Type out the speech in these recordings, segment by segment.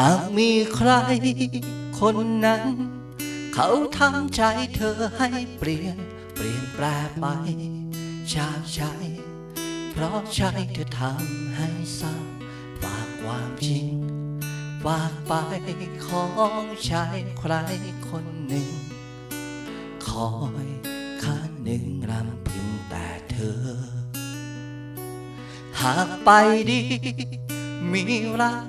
หากมีใครคนนั้น เขาทำใจเธอให้เปลี่ยน เปลี่ยนแปลไปจากใจ เพราะใจเธอทำให้เศร้าฝากความจริงฝากไปของชายใครคนหนึ่ง คอยข้าหนึ่งรำพึงแต่เธอ หากไปดี มีรัก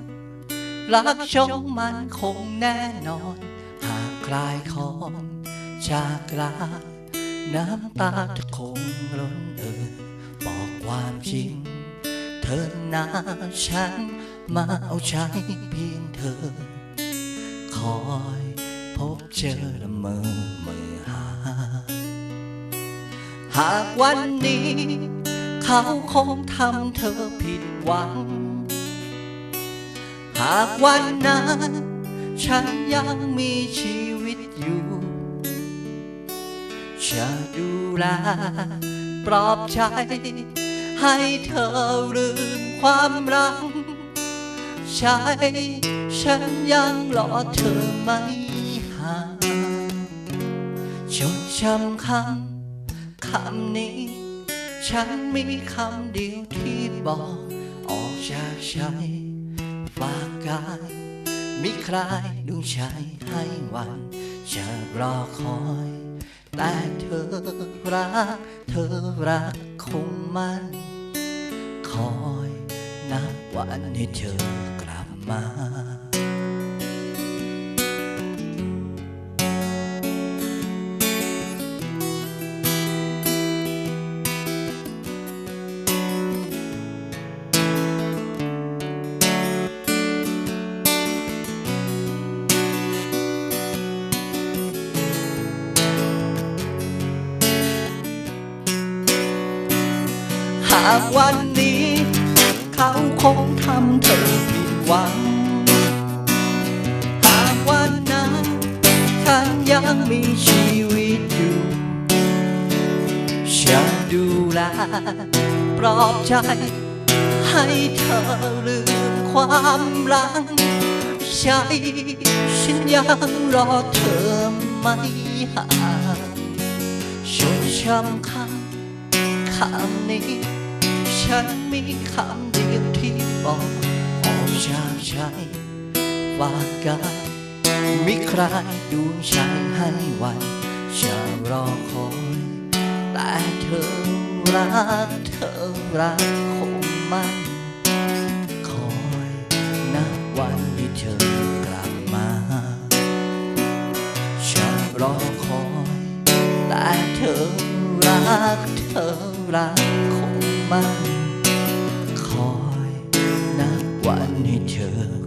รักชงมันคงแน่นอน หากคลายคอนจากลา น้ำตาจะคงล้นเอ่อบอกความจริง เธอนาฉันมาเอาใจเพียงเธอ คอยพบเจอละเมอเมื่อหา หากวันนี้ เขาคงทำเธอผิดหวัง หากวันนั้นฉันยังมีชีวิตอยู่ จะดูแลปลอบใจ ให้เธอลืมความรักใช่ฉันยังรอเธอไม่ห่างจดจำคำคำนี้ ฉันมีคำเดียวที่บอกออกจากใจ ฝากกายมิใครดวงใจให้วันจะรอคอย แต่เธอรัก เธอรักคงมันคอยนับวันให้เธอกลับมาากวันนี้ เขาคงทำเธอผิดหวัง หากวันนั้นฉันยังมีชีวิตอยู่จะดูแลปลอบใจ ให้เธอลืมความหลังใช่ฉันยังรอเธอไม่ห่างชดช้ำคำคำนี้ ฉันมีคำเดียวที่บอกออกจาใจว่ากกันมีใครดวงใจให้วันจะรอคอยแต่เธอรักเธอรักคงมันคอยนับวันที่เธอกลับมาจะรอคอยแต่เธอรักเธอรักคงมัน วันให้เธอ